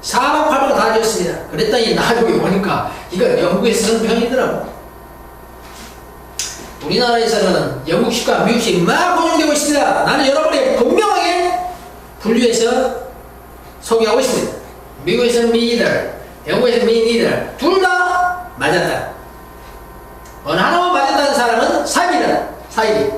사방팔방 다 지었습니다. 그랬더니 나중에 보니까 이거 영국에서 쓴 편이더라고. 우리나라에서는 영국식과 미국식 막 혼용되고 있습니다. 나는 여러분에게 분명하게 분류해서 소개하고 있습니다. 미국에서는 neither, 영국에서는 me neither. 둘 다 맞았다. 어느 하나만 맞았다는 사람은 사입니다. 사입이.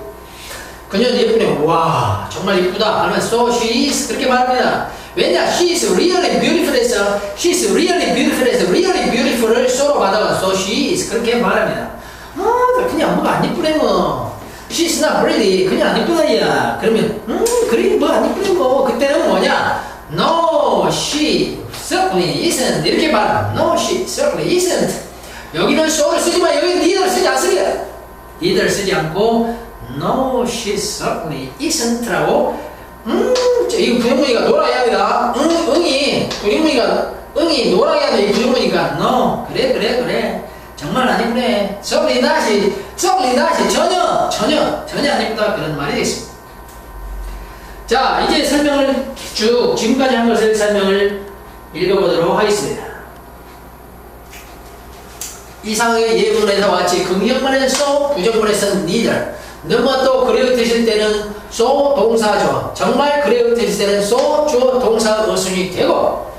그녀는 예쁘네. 와, 정말 이쁘다. 하면 so she is. 그렇게 말합니다. 왜냐? she is really beautiful에서 she is really beautiful에서 really beautiful을 받아가 so she is. 그렇게 말합니다. 아, 그냥 뭐가 안 이쁘네 뭐. she is not pretty. 그냥 안 이쁘다, 야. 그러면, 음, 그래, 뭐안 이쁘네 뭐. 그때는 뭐냐? no, she certainly isn't. 이렇게 말합니다. no, she certainly isn't. 여기는 so를 쓰지만 여기 neither 쓰지 않습니다. neither 쓰지 않고 No, she certainly isn't라고 음, 이 부정문이가 놀아야 합니다. 응, 응이 부정문이가 응이 돼. 이 부정문이가 no, 그래 그래 그래 정말 안 이쁘네. certainly not이 certainly not이 전혀 전혀 전혀 안 이쁘다 그런 말이 되겠습니다. 자, 이제 설명을 쭉 지금까지 한 것을 설명을 읽어보도록 하겠습니다. 이상의 예문에서 같이 긍정문에서 부정문에서는 neither 너무 또 그래 뜻일 때는 so 동사죠. 정말 그래 뜻일 때는 주어 동사 어순이 되고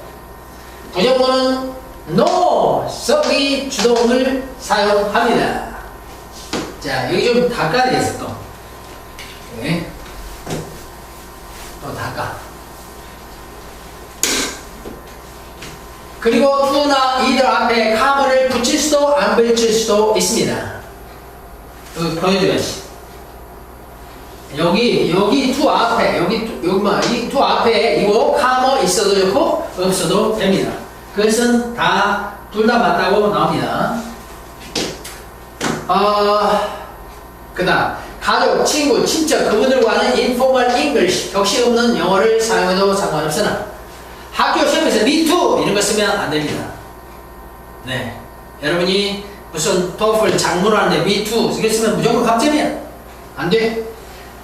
부정문은 no 썩이 주동을 사용합니다. 자 여기 좀 닦아야 되겠어 또. 네. 또 닦아. 그리고 to나 either 앞에 com을 붙일 수도 안 붙일 수도 있습니다. 그 보여줘야지. 여기 여기 투 앞에 여기 투, 여기 뭐이투 앞에 이거 카머 있어도 좋고 없어도 됩니다. 그것은 다 둘 다 맞다고 나옵니다. 어, 그다음 가족, 친구, 친척 그분들과는 informal English 격식 없는 영어를 사용해도 상관없으나 학교 시험에서 me too 이런 거 쓰면 안 됩니다. 네, 여러분이 무슨 토플 장문하는데 me too 이거 쓰면 무조건 갑점이야. 안 돼.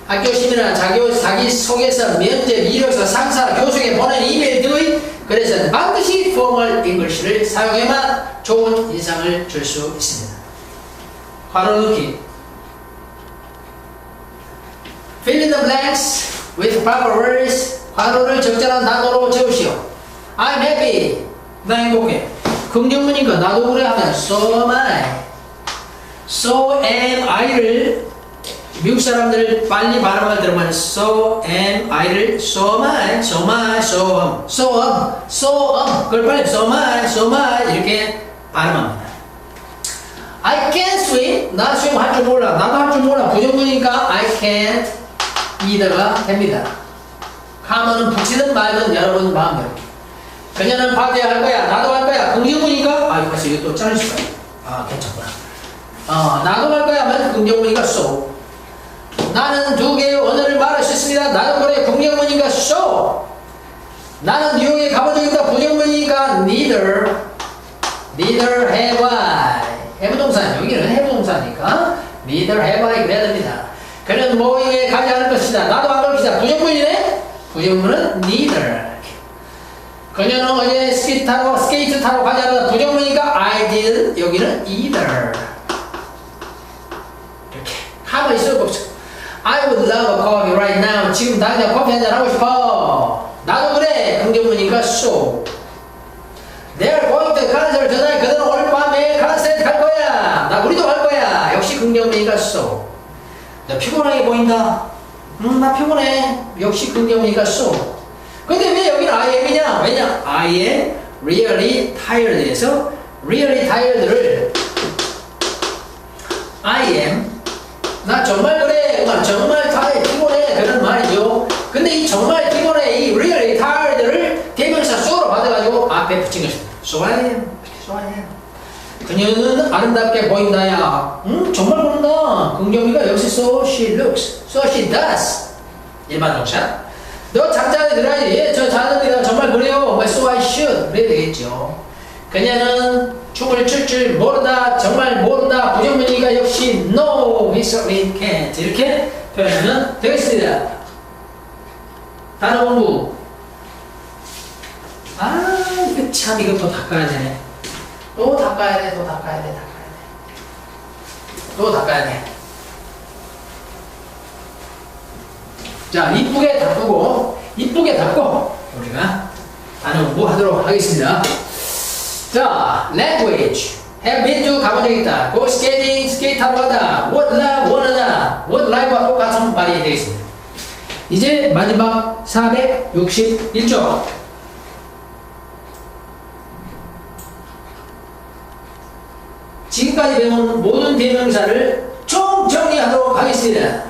학교 시민이나 자기, 자기 속에서 면접, 이력서, 상사, 교수에게 보낸 이메일 등의 그래서 반드시 formal English를 사용해만 좋은 인상을 줄 수 있습니다. 괄호 넣기 Fill in the blanks with proper words 괄호를 적절한 단어로 채우시오. I'm happy. 나 행복해. 긍정문이니까 나도 그래 하면 so am I. So am I를 미국 사람들 빨리 발음을 들으면 so am I를 so I, so I, so am, so am, so am 그걸 빨리 so I, so I 이렇게 발음합니다. I can't swim. 나 수영 할줄 몰라. 나도 할 줄 몰라. 부정문이니까 I can't either가 됩니다. 카면은 붙이든 말든 여러분 마음대로. 그녀는 받아야 할 거야. 나도 할 거야. 긍정문이니까 아, 이거 이거 또 자를 수가 있어. 아, 괜찮구나. 어, 나도 할 거야 하면 긍정문이니까 so. 나는 두 개의 언어를 말할 수 있습니다. 나도 그래 긍정문이니까 so. 나는 뉴욕에 가본 적 있다. 부정문이니까 neither. neither have I. 동사 여기는 동사니까 neither have I 그래야 됩니다. 그는 모임에 가지 않을 것이다. 나도 안 갈 것이다. 부정문이네. 부정문은 neither. 그녀는 어제 스케이트 타러 스케이트 타러 가지 않았다. 부정문이니까 I did. 여기는 either. 이렇게 하고 있어 봅시다. I would love a coffee right now. 지금 당장 커피 한잔 하고 싶어. 나도 그래. 긍정문이니까 so. They're going to concert tonight. 그들은 오늘 밤에 콘서트 갈 거야. 나 우리도 갈 거야. 역시 긍정문이니까. 너 피곤하게 보인다. 음, 나 피곤해. 역시 긍정문이니까. 근데 왜 여기는 I am이냐? 왜냐? I am really tired에서 really tired를 I am 나 정말 그래. 나 정말 타이 피곤해. 그런 말이죠. 근데 이 정말 피곤해. 이 really tired를 대명사 so로 받아가지고 앞에 붙인 것입니다. So I am. So I am. 그녀는 아름답게 보인다야. 음, 정말 그런다. 긍정미가 역시 so she looks. So she does. 일반 동사. 너 잠자리 들어야지. 예, 저 자는데 정말 그래요. So I should. 그래야 되겠죠. 그녀는 춤을 출 줄 모른다. 정말 모른다. 부정문이니까 역시 no, he certainly can't. 이렇게 표현하면 되겠습니다. 단어 공부. 아, 이거 참, 또 닦아야 되네. 또 닦아야 돼, 또 닦아야 돼, 닦아야 돼. 또 닦아야 돼. 자, 이쁘게 닦고, 이쁘게 닦고, 우리가 단어 공부하도록 하겠습니다. 자, language. have 가본 적 있다. go skating, 스케이트 하러 간다. would love, 원하다. would like와 똑같은 말이 되겠습니다. 이제 마지막 461조. 지금까지 배운 모든 대명사를 총 정리하도록 하겠습니다.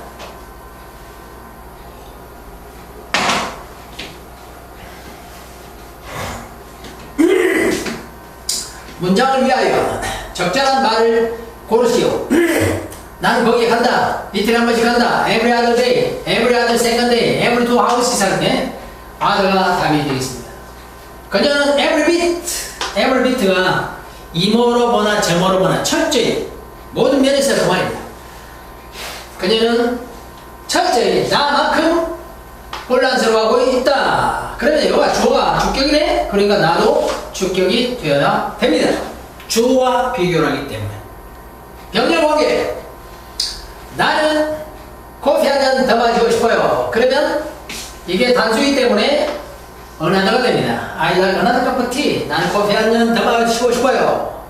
문장을 위하여 적절한 말을 고르시오. 나는 거기에 간다. 이틀에 한 번씩 간다. Every other day, every other second day, every two houses 하는데 other가 답이 되겠습니다. 그녀는 every bit, every bit가 이모로 보나 저모로 보나 철저히 모든 면에서 그 말입니다. 그녀는 철저히 나만큼 혼란스러워하고 있다. 그러면 여기가 주어가 주격이네? 그러니까 나도 주격이 되어야 됩니다. 주어와 비교를 하기 때문에. 병렬 관계. 나는 커피 한 잔 더 마시고 싶어요. 그러면 이게 단수이기 때문에 언어가 됩니다. I like another cup of tea. 나는 커피 한 잔 더 마시고 싶어요.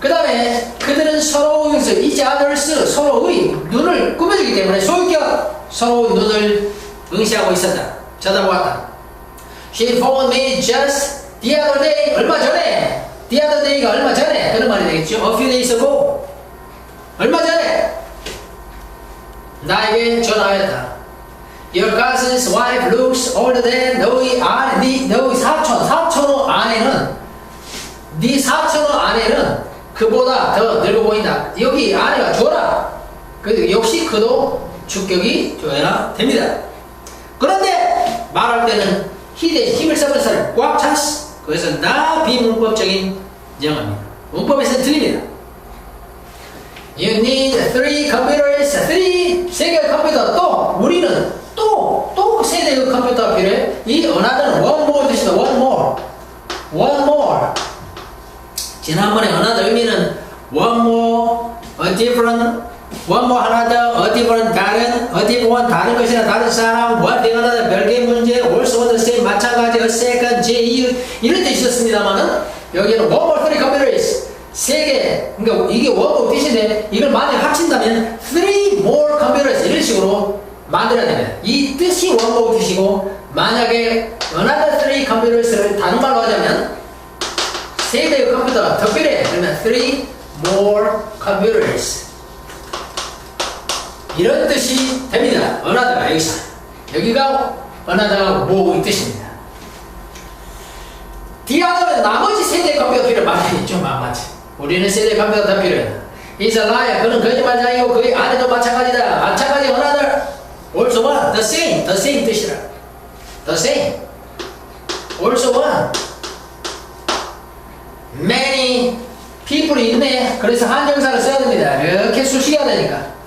그 다음에 그들은 서로에서 each others 서로의 눈을 꾸며주기 때문에 소유격 서로의 눈을 응시하고 있었다. 쳐다보았다. She phoned me just the other day. 얼마 전에. The other day가 얼마 전에. 그런 말이 되겠죠. A few days ago. 얼마 전에. 나에게 전화했다. Your cousin's wife looks older than 너희 아내, 네, 너희 사촌, 사촌의 아내는 네 사촌의 아내는 그보다 더 늙어 보인다. 여기 아내가 줘라. 그 역시 그도 주격이 줘야 됩니다. 그런데 말할 때는 희대 힘을 사람 꽉 찼어. 그래서 나 비문법적인 영어입니다. 문법에서는 틀립니다. You need three computers, three 세개 컴퓨터 또 우리는 또 또 세대의 컴퓨터가 필요해. 이 another는 one more 뜻이다. one more, one more. 지난번에 another 의미는 one more, a different, one more another, a different different 다른 것이나 다른 사람, another 별개의 문제, same 마찬가지, second, 제2 이런 뜻이 있었습니다만은 여기는 one more three computers 세 개, 그러니까 이게 one more 뜻인데 이걸 만약 합친다면 three more computers 이런 식으로 만들어야 됩니다. 이 뜻이 one more 뜻이고 만약에 another three computers를 다른 말로 하자면 세 대의 컴퓨터가 더 필요해. 그러면 three more computers. 이런 뜻이 됩니다. 언어다가 여기서. 여기가 언어다가 뭐이 뜻입니다. 디아는 나머지 세대 컴퓨터 필요 많겠죠, 맞지? 우리는 세대 컴퓨터 다 필요해. Liar. 그는 거짓말장이고 그의 아내도 마찬가지다. 마찬가지 언어들. Also one. The same. The same 뜻이라. The same. Also one. many people이 있네. 그래서 한정사를 써야 됩니다. 이렇게 수식해야 되니까.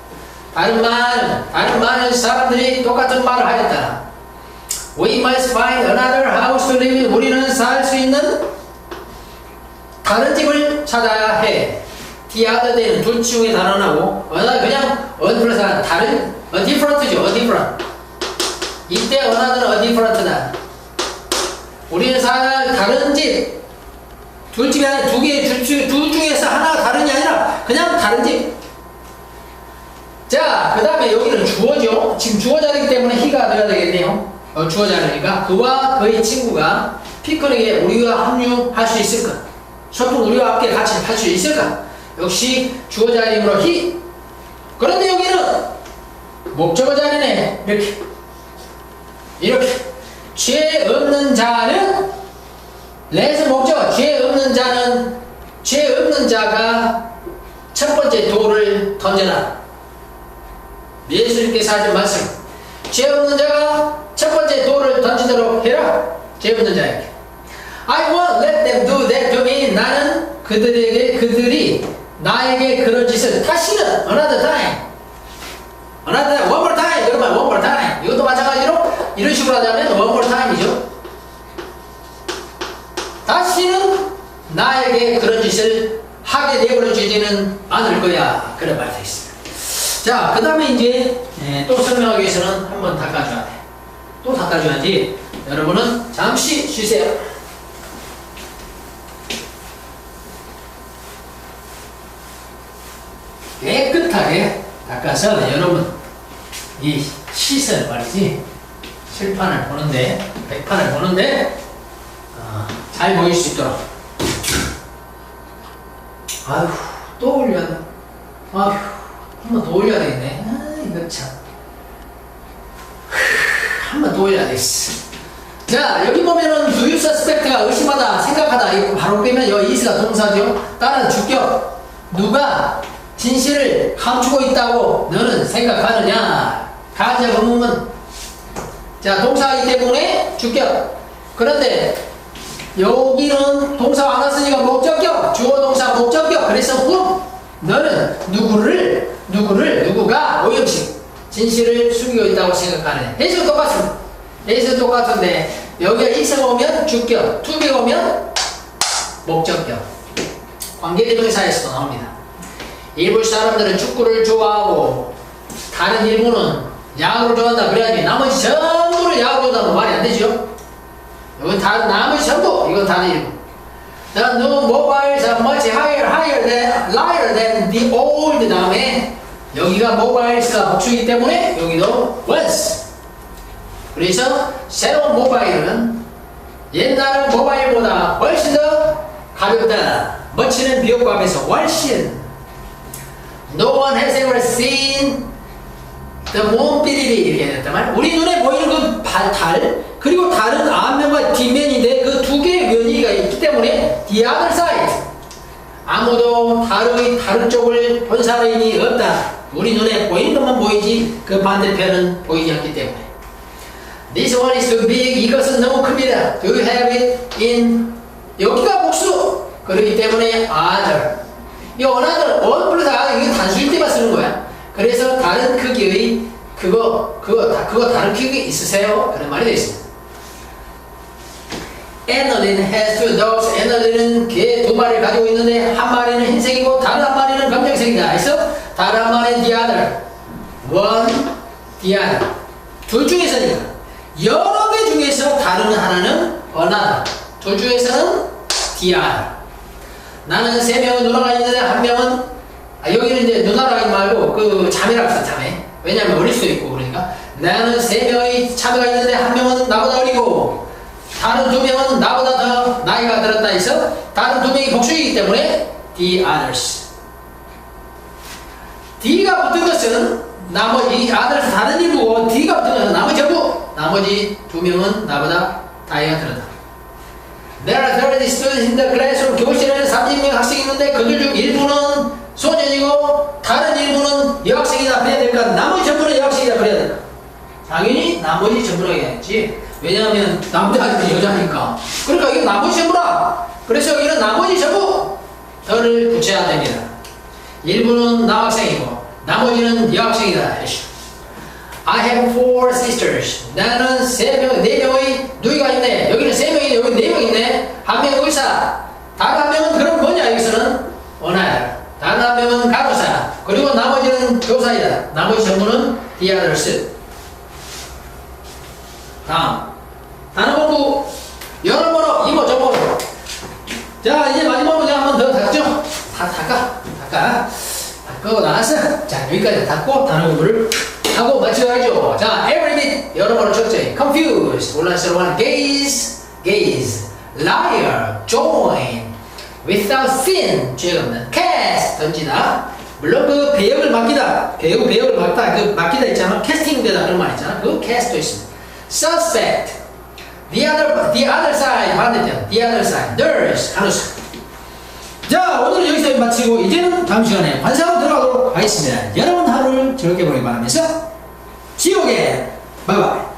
다른 말, 다른 많은 사람들이 똑같은 말을 하였다. We must find another house to live in. 우리는 살 수 있는 다른 집을 찾아야 해. The other day는 둘 중에 단언하고, another 그냥 un플러스 다른, a different죠, a different. 이때 another는 a different다. 우리는 살 다른 집, 둘 집이 아니라 두 개, 둘, 중- 둘 중에서 하나가 다른이 아니라 그냥 다른 집. 자, 그 다음에 여기는 주어죠. 지금 주어 자리이기 때문에 히가 돼야 되겠네요. 어, 주어 자리니까 그와 그의 친구가 피크닉에 우리와 합류할 수 있을까? 소풍 우리와 함께 같이 할 수 있을까? 역시 주어 자리이므로 히. 그런데 여기는 목적어 자리네. 이렇게. 이렇게. 죄 없는 자는 레스 목적어 죄 없는 자는 죄 없는 자가 첫 번째 돌을 던져라. 예수님께서 하신 말씀. 죄 없는 자가 첫 번째 돌을 던지도록 해라. 죄 없는 자에게. I won't let them do that to me. 나는 그들에게 그들이 나에게 그런 짓을 다시는 another time, another time, one more time. 그러면 one more time. 이것도 마찬가지로 이런 식으로 하자면 one more time이죠. 다시는 나에게 그런 짓을 하게 내버려 주지는 않을 거야. 그런 되어 있습니다. 자, 그 다음에 이제 예, 또 설명하기 위해서는 한번 닦아줘야 돼. 또 닦아줘야지. 여러분은 잠시 쉬세요. 깨끗하게 닦아서 여러분 이 시설 말이지 칠판을 보는데 백판을 보는데 어, 잘 보일 수 있도록 아휴 또 올려야 돼 아휴 한 번 더 올려야 되겠네. 아 이거 참 한 번 더 올려야 되겠어. 자 여기 보면은 do you suspect가 의심하다 생각하다 이거 바로 빼면 여기 is가 동사죠. 따라 주격. 누가 진실을 감추고 있다고 너는 생각하느냐? 가자 의문문 자 동사이기 때문에 주격. 그런데 여기는 동사 안 왔으니까 목적격. 주어 동사 목적격. 그래서 whom 너는 누구를 누구를 누구가 오형식 진실을 숨기고 있다고 생각하느냐 해석 똑같습니다 해석 똑같은데 여기가 is가 오면 주격 tobe가 오면 목적격 관계대명사에서도 나옵니다. 일부 사람들은 축구를 좋아하고 다른 일부는 야구를 좋아한다 그래야지 나머지 전부를 야구 좋아한다면 말이 안 되죠. 이건 다 나머지 전부 이건 다른 일부 new mobiles are much higher, higher than, lighter than the old 다음에 여기가 mobiles가 복수이기 때문에 여기도 once. 그래서 새로운 모바일은 옛날은 모바일보다 훨씬 더 가볍다. 멋지는 비교과에서 훨씬. No one has ever seen the moon 삐리리. 이렇게 됐단 말이야. 우리 눈에 보이는 그 발, 달 그리고 다른 앞면과 뒷면인데 그 때문에 the other 아무도 다른 다른 쪽을 본 사람이 없다. 우리 눈에 보이는 것만 보이지 그 반대편은 보이지 않기 때문에 This one is too big. 이것은 너무 큽니다. Do you have it in 여기가 복수 그렇기 때문에 other 이 원하는 원 플러스 아 이게 단수일 때만 쓰는 거야. 그래서 다른 크기의 그거 그거 다 그거 다른 크기 있으세요? 그런 말이 되어 있습니다. Has two dogs. Annalyn은 개 두 마리를 가지고 있는데 한 마리는 흰색이고 다른 한 마리는 검정색이다. 그래서 다른 한 마리는. One, the other. 둘 중에서니까 여러 개 중에서 다른 하나는 another. 둘 중에서는 other. 나는 세 명의 누나가 있는데 한 명은 아, 여기는 이제 누나라 하지 말고 그 자매라고 써 자매 왜냐면 어릴 수도 있고 그러니까 나는 세 명의 자매가 있는데 한 명은 나보다 어리고 다른 두 명은 나보다 더 나이가 들었다 해서 다른 두 명이 복수이기 때문에 the others D가 붙은 것은 나머지 others 다른 일부고 D가 붙은 것은 나머지 전부 나머지 두 명은 나보다 나이가 들었다 There are 30 students in the classroom. 교실에는 30명 학생이 있는데 그들 중 일부는 소년이고 다른 일부는 여학생이다 그래야 될까? 나머지 전부는 여학생이다 그래야 될까? 당연히 나머지 전부라 해야지. 왜냐하면 아직은 여자니까. 그러니까 이거 나머지 전부라. 그래서 여기는 나머지 전부 덜을 붙여야 됩니다. 일부는 남학생이고 나머지는 여학생이다. I have four sisters. 나는 세 명, 네 명의 누이가 있네. 여기는 세 명이 여기 네 명 있네. 한 명은 의사. 다른 한 명은 그럼 뭐냐 여기서는 원할. 다른 한 명은 간호사. 그리고 나머지는 교사이다. 나머지 전부는 the others. 다음. 단어 공부. 여러모로 이모 저모. 자 이제 마지막으로 제가 한번 더 닦죠. 다 닦아. 닦아. 닦고 나서 자 여기까지 닦고 단어 공부를 하고 맞춰야죠. 자, every 여러모로 적재. confused 혼란스러운 gaze, gaze, liar, join, without sin 죄 없는 cast 던지다. 물론 그 배역을 맡기다, 배우 배역을 맡다, 그 맡기다 있잖아, 캐스팅되다 그런 말 있잖아. 그 cast도 있습니다. suspect, the other, the other side 반대편, the other side, nurse 간호사. 자, 오늘은 여기서 마치고 이제는 다음 시간에 관사로 들어가도록 하겠습니다. 여러분 하루를 즐겁게 보내기 바라면서 지옥에 바이바이.